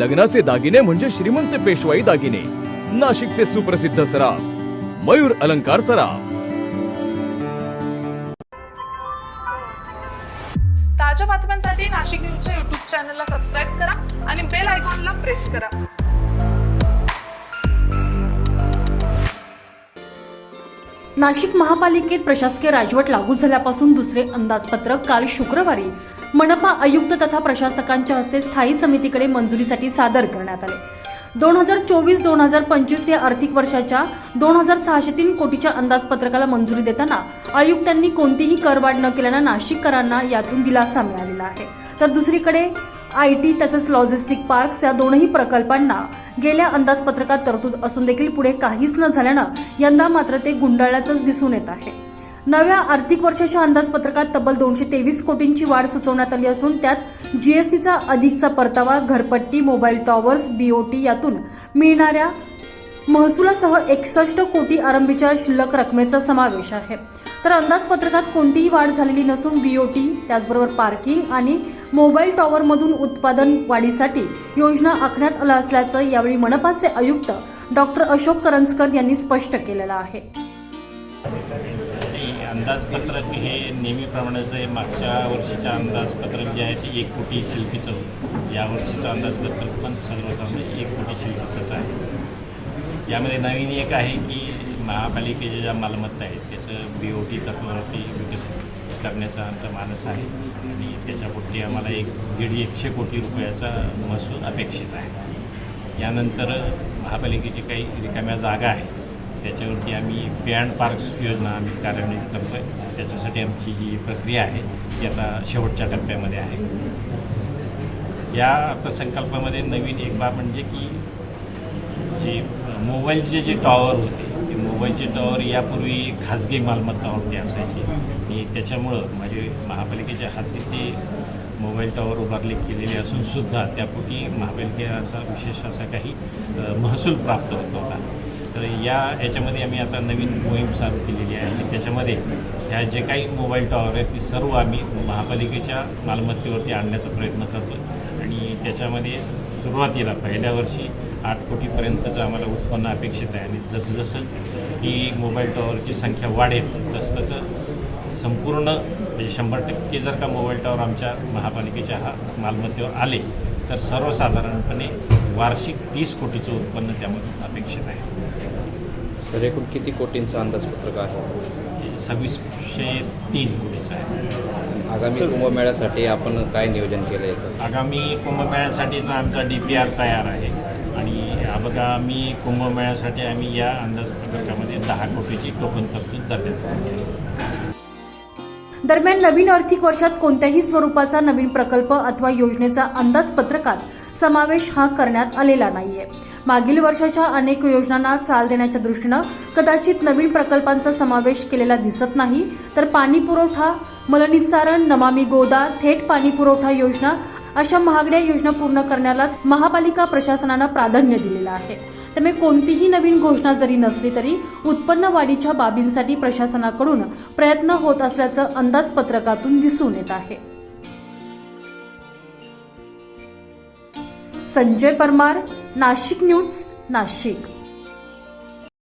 लग्नाचे दागिने म्हणजे श्रीमंत पेशवाई दागिने. नाशिकचे सुप्रसिद्ध सराफ मयूर अलंकार सराफ. ताज्या बातम्यांसाठी नाशिक न्यूजच्या युट्यूब चॅनलला सबस्क्राईब करा आणि बेल आयकॉनला प्रेस करा. नाशिक महापालिकेत प्रशासकीय राजवट लागू झाल्यापासून दुसरे अंदाजपत्रक काल शुक्रवारी मनपा आयुक्त तथा प्रशासकांच्या हस्ते स्थायी समितीकडे मंजुरीसाठी सादर करण्यात आले. दोन हजार चोवीस दोन हजार पंचवीस या आर्थिक वर्षाच्या दोन हजार सहाशे तीन कोटीच्या अंदाजपत्रकाला मंजुरी देताना आयुक्तांनी कोणतीही करवाढ न केल्यानं नाशिककरांना यातून दिलासा मिळालेला आहे. तर दुसरीकडे आय टी तसंच लॉजिस्टिक पार्क्स या दोनही प्रकल्पांना गेल्या अंदाजपत्रकात तरतूद असून देखील पुढे काहीच न झाल्यानं यंदा मात्र ते गुंडाळल्याचंच दिसून येत आहे. नव्या आर्थिक वर्षाच्या अंदाजपत्रकात तब्बल दोनशे तेवीस कोटींची वाढ सुचवण्यात आली असून त्यात जीएसटीचा अधिकचा परतावा घरपट्टी मोबाईल टॉवर्स बीओटी यातून मिळणाऱ्या महसुलासह एकसष्ट कोटी आरंभीच्या शिल्लक रकमेचा समावेश आहे. तर अंदाजपत्रकात कोणतीही वाढ झालेली नसून बीओटी त्याचबरोबर पार्किंग आणि मोबाईल टॉवरमधून उत्पादन वाढीसाठी योजना आखण्यात आला असल्याचं यावेळी मनपाचे आयुक्त डॉक्टर अशोक करंजकर यांनी स्पष्ट केलेलं आहे. अंदाजपत्रक हे नेहमीप्रमाणेच आहे मागच्या वर्षीच्या अंदाजपत्रक जे आहे ते एक कोटी शिल्पीचं होतं. या वर्षीचं अंदाजपत्रक पण सर्वसाधारण एक कोटी शिल्पीचंच आहे. यामध्ये नवीन एक आहे की महापालिकेच्या ज्या मालमत्ता आहेत त्याचं बी ओ टी तत्वावरती विकसित करण्याचा आमचा मानस आहे. आणि त्याच्यापुढे आम्हाला एक दीड एकशे कोटी रुपयाचा महसूल अपेक्षित आहे. यानंतर महापालिकेची काही रिकाम्या जागा आहेत. त्याच्यावरती आम्ही बँड पार्क्स योजना आम्ही कार्यान्वित करतो आहे त्याच्यासाठी आमची जी प्रक्रिया आहे ती आता शेवटच्या टप्प्यामध्ये आहे. या अर्थसंकल्पामध्ये नवीन एक बाब म्हणजे की जे मोबाईलचे जे टॉवर होते ते मोबाईलचे टॉवर यापूर्वी खाजगी मालमत्तावरती असायचे. आणि त्याच्यामुळं माझे महापालिकेच्या हाती ते मोबाईल टॉवर उभारले गेलेले असून सुद्धा त्यापूर्वी महापालिकेला असा विशेष असा काही महसूल प्राप्त होत नव्हता. तर या याच्यामध्ये आम्ही आता नवीन मोहीम चालू केलेली आहे. आणि त्याच्यामध्ये ह्या जे काही मोबाईल टॉवर आहेत ती सर्व आम्ही महापालिकेच्या मालमत्तेवरती आणण्याचा प्रयत्न करतो आणि त्याच्यामध्ये सुरुवातीला पहिल्या वर्षी आठ कोटीपर्यंतचं आम्हाला उत्पन्न अपेक्षित आहे. आणि जसं जसं ही मोबाईल टॉवरची संख्या वाढेल तसं तसं संपूर्ण म्हणजे शंभर टक्के जर का मोबाईल टॉवर आमच्या महापालिकेच्या हा मालमत्तेवर आले तर सर्वसाधारणपणे वार्षिक तीस कोटीचं उत्पन्न त्यामधून अपेक्षित आहे. सर एकूण किती कोटींचं अंदाजपत्रक आहे? हे सव्वीसशे तीन कोटीचं आहे. आगामी कुंभमेळ्यासाठी आपण काय नियोजन केलं आहे? आगामी कुंभमेळ्यासाठीचा आमचा डी पी आर तयार आहे आणि आगामी कुंभमेळ्यासाठी आम्ही या अंदाजपत्रकामध्ये दहा कोटीची टोकन तरतूद करण्यात आली आहे. दरम्यान नवीन आर्थिक वर्षात कोणत्याही स्वरूपाचा नवीन प्रकल्प अथवा योजनेचा अंदाजपत्रकात समावेश हा करण्यात आलेला नाहीये. मागील वर्षाच्या अनेक योजनांना चाल देण्याच्या दृष्टीनं कदाचित नवीन प्रकल्पांचा समावेश केलेला दिसत नाही तर पाणी पुरवठा मलनिस्सारण नमामी गोदा थेट पाणी पुरवठा योजना अशा महागड्या योजना पूर्ण करण्यालाच महापालिका प्रशासनानं प्राधान्य दिलेलं आहे. त्यामुळे कोणतीही नवीन घोषणा जरी नसली तरी उत्पन्न वाढीच्या बाबींसाठी प्रशासनाकडून प्रयत्न होत असल्याचं अंदाजपत्रकातून दिसून येत आहे. संजय परमार नाशिक न्यूज नाशिक.